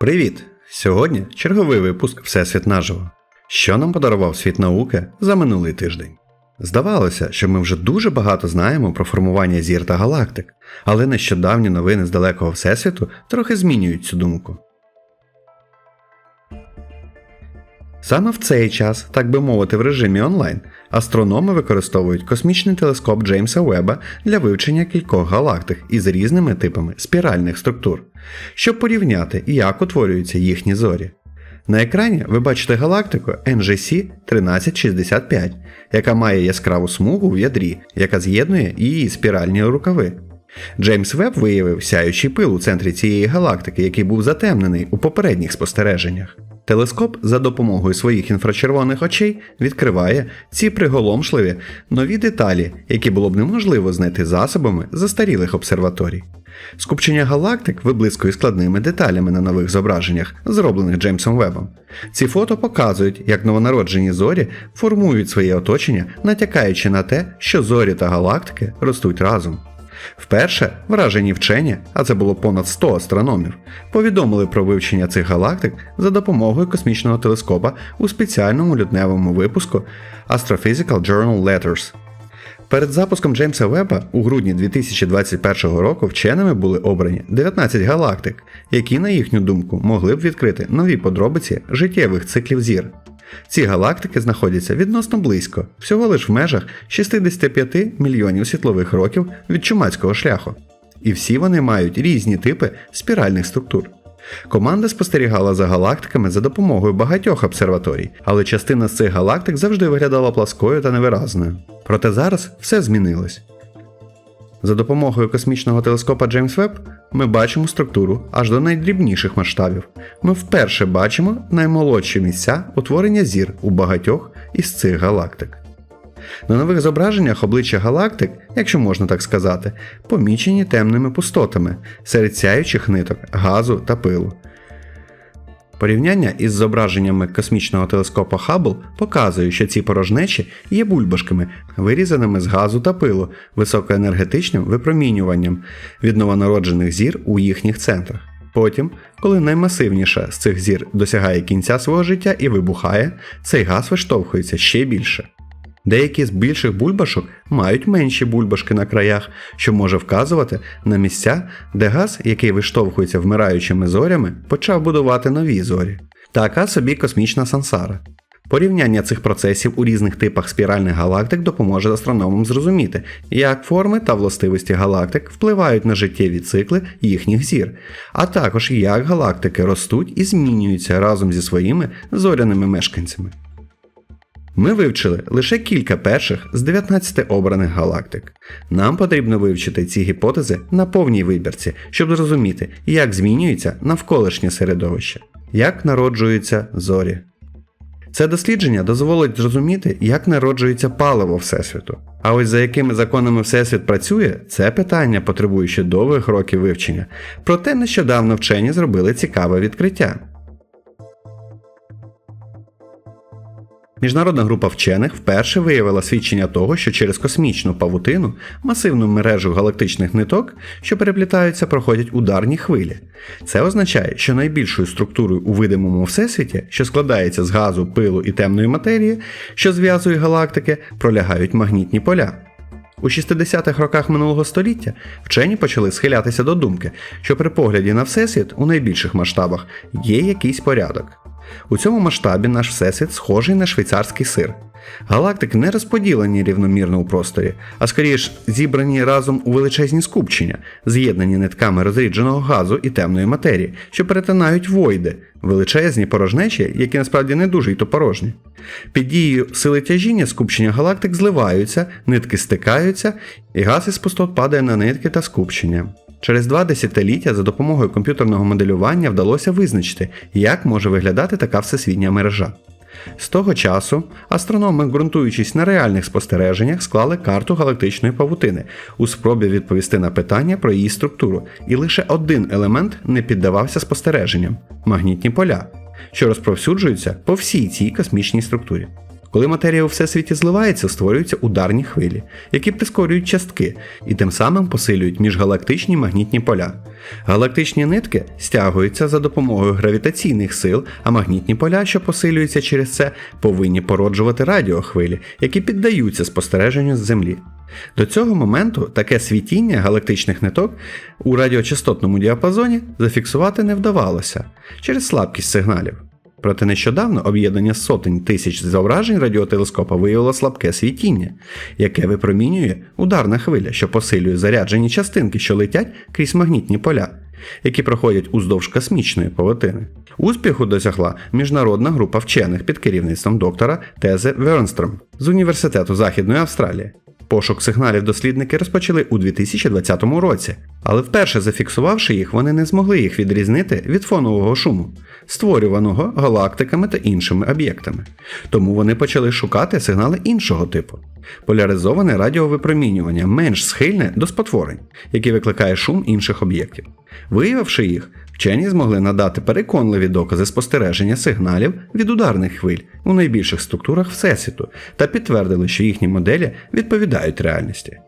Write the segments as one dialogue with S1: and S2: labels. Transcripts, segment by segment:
S1: Привіт! Сьогодні черговий випуск Всесвіт наживо. Що нам подарував світ науки за минулий тиждень? Здавалося, що ми вже дуже багато знаємо про формування зір та галактик, але нещодавні новини з далекого Всесвіту трохи змінюють цю думку. Саме в цей час, так би мовити, в режимі онлайн, астрономи використовують космічний телескоп Джеймса Веба для вивчення кількох галактик із різними типами спіральних структур, щоб порівняти, як утворюються їхні зорі. На екрані ви бачите галактику NGC 1365, яка має яскраву смугу в ядрі, яка з'єднує її спіральні рукави. Джеймс Веб виявив сяючий пил у центрі цієї галактики, який був затемнений у попередніх спостереженнях. Телескоп за допомогою своїх інфрачервоних очей відкриває ці приголомшливі нові деталі, які було б неможливо знайти засобами застарілих обсерваторій. Скупчення галактик виблискує складними деталями на нових зображеннях, зроблених Джеймсом Вебом. Ці фото показують, як новонароджені зорі формують своє оточення, натякаючи на те, що зорі та галактики ростуть разом. Вперше вражені вчені, а це було понад 100 астрономів, повідомили про вивчення цих галактик за допомогою космічного телескопа у спеціальному лютневому випуску Astrophysical Journal Letters. Перед запуском Джеймса Веба у грудні 2021 року вченими були обрані 19 галактик, які, на їхню думку, могли б відкрити нові подробиці життєвих циклів зір. Ці галактики знаходяться відносно близько, всього лиш в межах 65 мільйонів світлових років від чумацького шляху. І всі вони мають різні типи спіральних структур. Команда спостерігала за галактиками за допомогою багатьох обсерваторій, але частина з цих галактик завжди виглядала пласкою та невиразною. Проте зараз все змінилось. За допомогою космічного телескопа Джеймс Веб ми бачимо структуру аж до найдрібніших масштабів. Ми вперше бачимо наймолодші місця утворення зір у багатьох із цих галактик. На нових зображеннях обличчя галактик, якщо можна так сказати, помічені темними пустотами серед сяючих ниток, газу та пилу. Порівняння із зображеннями космічного телескопа Хаббл показує, що ці порожнечі є бульбашками, вирізаними з газу та пилу, високоенергетичним випромінюванням від новонароджених зір у їхніх центрах. Потім, коли наймасивніша з цих зір досягає кінця свого життя і вибухає, цей газ виштовхується ще більше. Деякі з більших бульбашок мають менші бульбашки на краях, що може вказувати на місця, де газ, який виштовхується вмираючими зорями, почав будувати нові зорі. Така собі космічна сансара. Порівняння цих процесів у різних типах спіральних галактик допоможе астрономам зрозуміти, як форми та властивості галактик впливають на життєві цикли їхніх зір, а також як галактики ростуть і змінюються разом зі своїми зоряними мешканцями. Ми вивчили лише кілька перших з 19 обраних галактик. Нам потрібно вивчити ці гіпотези на повній вибірці, щоб зрозуміти, як змінюється навколишнє середовище, як народжуються зорі. Це дослідження дозволить зрозуміти, як народжується паливо Всесвіту. А ось за якими законами Всесвіт працює, це питання потребує ще довгих років вивчення. Проте нещодавно вчені зробили цікаве відкриття. Міжнародна група вчених вперше виявила свідчення того, що через космічну павутину, масивну мережу галактичних ниток, що переплітаються, проходять ударні хвилі. Це означає, що найбільшою структурою у видимому всесвіті, що складається з газу, пилу і темної матерії, що зв'язує галактики, пролягають магнітні поля. У 60-х роках минулого століття вчені почали схилятися до думки, що при погляді на всесвіт у найбільших масштабах є якийсь порядок. У цьому масштабі наш всесвіт схожий на швейцарський сир. Галактики не розподілені рівномірно у просторі, а скоріш зібрані разом у величезні скупчення, з'єднані нитками розрідженого газу і темної матерії, що перетинають войди, величезні порожнечі, які насправді не дуже й то порожні. Під дією сили тяжіння скупчення галактик зливаються, нитки стикаються, і газ із пустот падає на нитки та скупчення. Через два десятиліття за допомогою комп'ютерного моделювання вдалося визначити, як може виглядати така всесвітня мережа. З того часу астрономи, ґрунтуючись на реальних спостереженнях, склали карту галактичної павутини у спробі відповісти на питання про її структуру, і лише один елемент не піддавався спостереженням магнітні поля, що розповсюджуються по всій цій космічній структурі. Коли матерія у всесвіті зливається, створюються ударні хвилі, які прискорюють частки і тим самим посилюють міжгалактичні магнітні поля. Галактичні нитки стягуються за допомогою гравітаційних сил, а магнітні поля, що посилюються через це, повинні породжувати радіохвилі, які піддаються спостереженню з Землі. До цього моменту таке світіння галактичних ниток у радіочастотному діапазоні зафіксувати не вдавалося через слабкість сигналів. Проте нещодавно об'єднання сотень тисяч зображень радіотелескопа виявило слабке світіння, яке випромінює ударна хвиля, що посилює заряджені частинки, що летять крізь магнітні поля, які проходять уздовж космічної павутини. Успіху досягла міжнародна група вчених під керівництвом доктора Тезе Вернстром з Університету Західної Австралії. Пошук сигналів дослідники розпочали у 2020 році, але вперше зафіксувавши їх, вони не змогли їх відрізнити від фонового шуму, створюваного галактиками та іншими об'єктами. Тому вони почали шукати сигнали іншого типу. Поляризоване радіовипромінювання менш схильне до спотворень, які викликає шум інших об'єктів. Виявивши їх, вчені змогли надати переконливі докази спостереження сигналів від ударних хвиль у найбільших структурах Всесвіту та підтвердили, що їхні моделі відповідають реальності.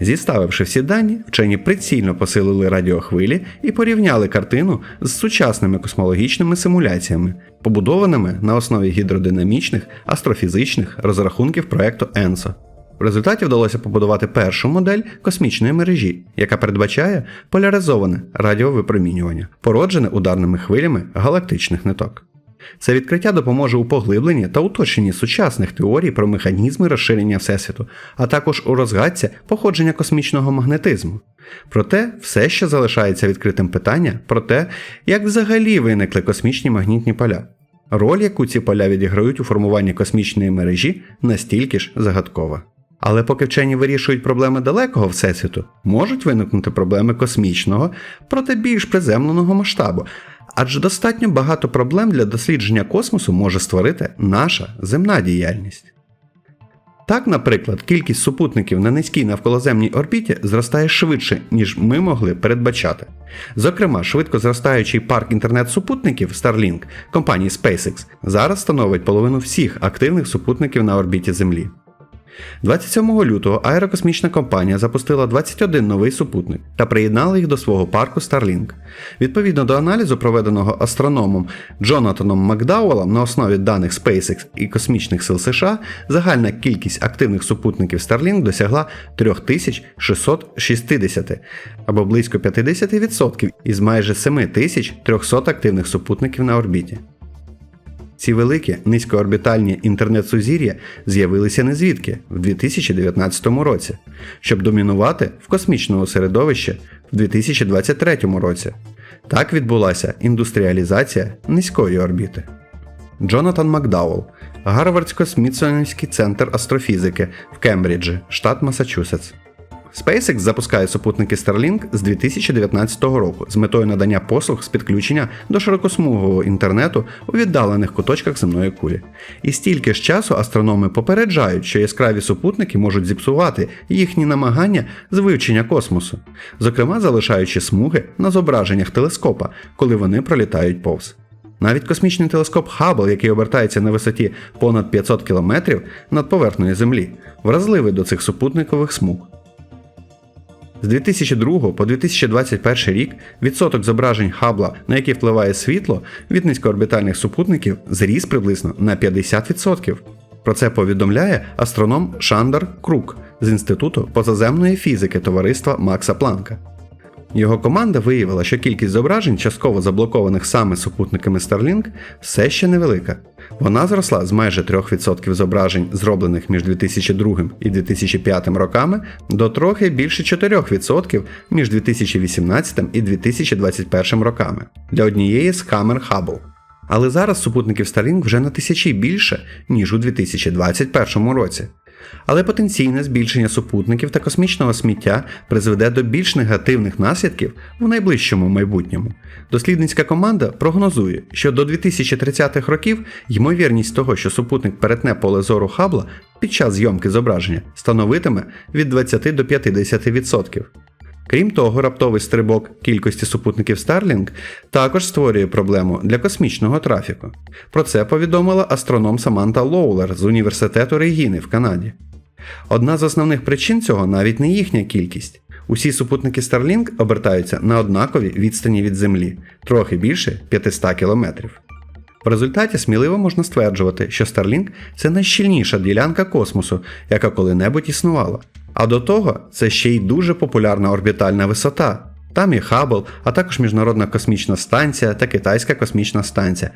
S1: Зіставивши всі дані, вчені прицільно посилили радіохвилі і порівняли картину з сучасними космологічними симуляціями, побудованими на основі гідродинамічних, астрофізичних розрахунків проекту ENSO. В результаті вдалося побудувати першу модель космічної мережі, яка передбачає поляризоване радіовипромінювання, породжене ударними хвилями галактичних ниток. Це відкриття допоможе у поглибленні та уточненні сучасних теорій про механізми розширення Всесвіту, а також у розгадці походження космічного магнетизму. Проте все ще залишається відкритим питання про те, як взагалі виникли космічні магнітні поля. Роль, яку ці поля відіграють у формуванні космічної мережі, настільки ж загадкова. Але поки вчені вирішують проблеми далекого всесвіту, можуть виникнути проблеми космічного, проте більш приземленого масштабу, адже достатньо багато проблем для дослідження космосу може створити наша земна діяльність. Так, наприклад, кількість супутників на низькій навколоземній орбіті зростає швидше, ніж ми могли передбачати. Зокрема, швидко зростаючий парк інтернет-супутників Starlink компанії SpaceX зараз становить половину всіх активних супутників на орбіті Землі. 27 лютого аерокосмічна компанія запустила 21 новий супутник та приєднала їх до свого парку Starlink. Відповідно до аналізу, проведеного астрономом Джонатаном Макдауелом на основі даних SpaceX і космічних сил США, загальна кількість активних супутників Starlink досягла 3660 або близько 50% із майже 7300 активних супутників на орбіті. Ці великі низькоорбітальні інтернет-сузір'я з'явилися не звідки в 2019 році, щоб домінувати в космічному середовищі в 2023 році. Так відбулася індустріалізація низької орбіти. Джонатан Макдауел, Гарвардсько-Смітсонівський центр астрофізики в Кембриджі, штат Масачусетс. SpaceX запускає супутники Starlink з 2019 року з метою надання послуг з підключення до широкосмугового інтернету у віддалених куточках земної кулі. І стільки ж часу астрономи попереджають, що яскраві супутники можуть зіпсувати їхні намагання з вивчення космосу, зокрема залишаючи смуги на зображеннях телескопа, коли вони пролітають повз. Навіть космічний телескоп Хаббл, який обертається на висоті понад 500 км над поверхнею Землі, вразливий до цих супутникових смуг. З 2002 по 2021 рік відсоток зображень Хабла, на які впливає світло від низькоорбітальних супутників, зріс приблизно на 50%. Про це повідомляє астроном Шандар Крук з Інституту позаземної фізики товариства Макса Планка. Його команда виявила, що кількість зображень, частково заблокованих саме супутниками Starlink, все ще невелика. Вона зросла з майже 3% зображень, зроблених між 2002 і 2005 роками, до трохи більше 4% між 2018 і 2021 роками для однієї з камер Hubble. Але зараз супутників Starlink вже на тисячі більше, ніж у 2021 році. Але потенційне збільшення супутників та космічного сміття призведе до більш негативних наслідків в найближчому майбутньому. Дослідницька команда прогнозує, що до 2030-х років ймовірність того, що супутник перетне поле зору Хабла під час зйомки зображення, становитиме від 20 до 50%. Крім того, раптовий стрибок кількості супутників Starlink також створює проблему для космічного трафіку. Про це повідомила астроном Саманта Лоулер з університету Регіни в Канаді. Одна з основних причин цього навіть не їхня кількість. Усі супутники Starlink обертаються на однаковій відстані від Землі, трохи більше 500 кілометрів. В результаті сміливо можна стверджувати, що Starlink – це найщільніша ділянка космосу, яка коли-небудь існувала. А до того це ще й дуже популярна орбітальна висота. Там і Хаббл, а також Міжнародна космічна станція та Китайська космічна станція.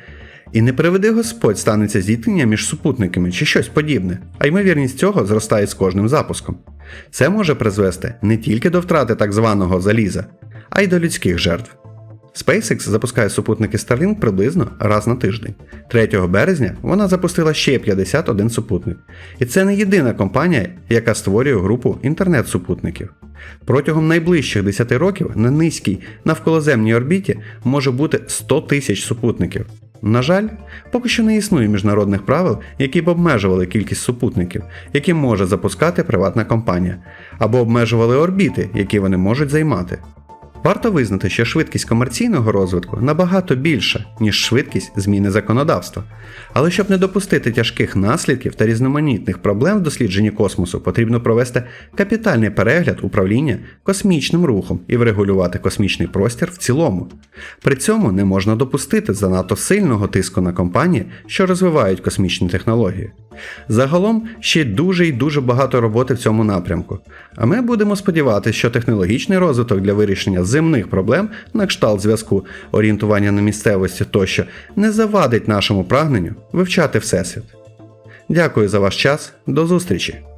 S1: І не приведи Господь станеться зіткнення між супутниками чи щось подібне, а ймовірність цього зростає з кожним запуском. Це може призвести не тільки до втрати так званого заліза, а й до людських жертв. SpaceX запускає супутники Starlink приблизно раз на тиждень. 3 березня вона запустила ще 51 супутник. І це не єдина компанія, яка створює групу інтернет-супутників. Протягом найближчих 10 років на низькій навколоземній орбіті може бути 100 тисяч супутників. На жаль, поки що не існує міжнародних правил, які б обмежували кількість супутників, які може запускати приватна компанія, або обмежували орбіти, які вони можуть займати. Варто визнати, що швидкість комерційного розвитку набагато більша, ніж швидкість зміни законодавства. Але щоб не допустити тяжких наслідків та різноманітних проблем в дослідженні космосу, потрібно провести капітальний перегляд управління космічним рухом і врегулювати космічний простір в цілому. При цьому не можна допустити занадто сильного тиску на компанії, що розвивають космічні технології. Загалом ще дуже і дуже багато роботи в цьому напрямку. А ми будемо сподіватися, що технологічний розвиток для вирішення земних проблем на кшталт зв'язку, орієнтування на місцевості тощо не завадить нашому прагненню вивчати Всесвіт. Дякую за ваш час, до зустрічі!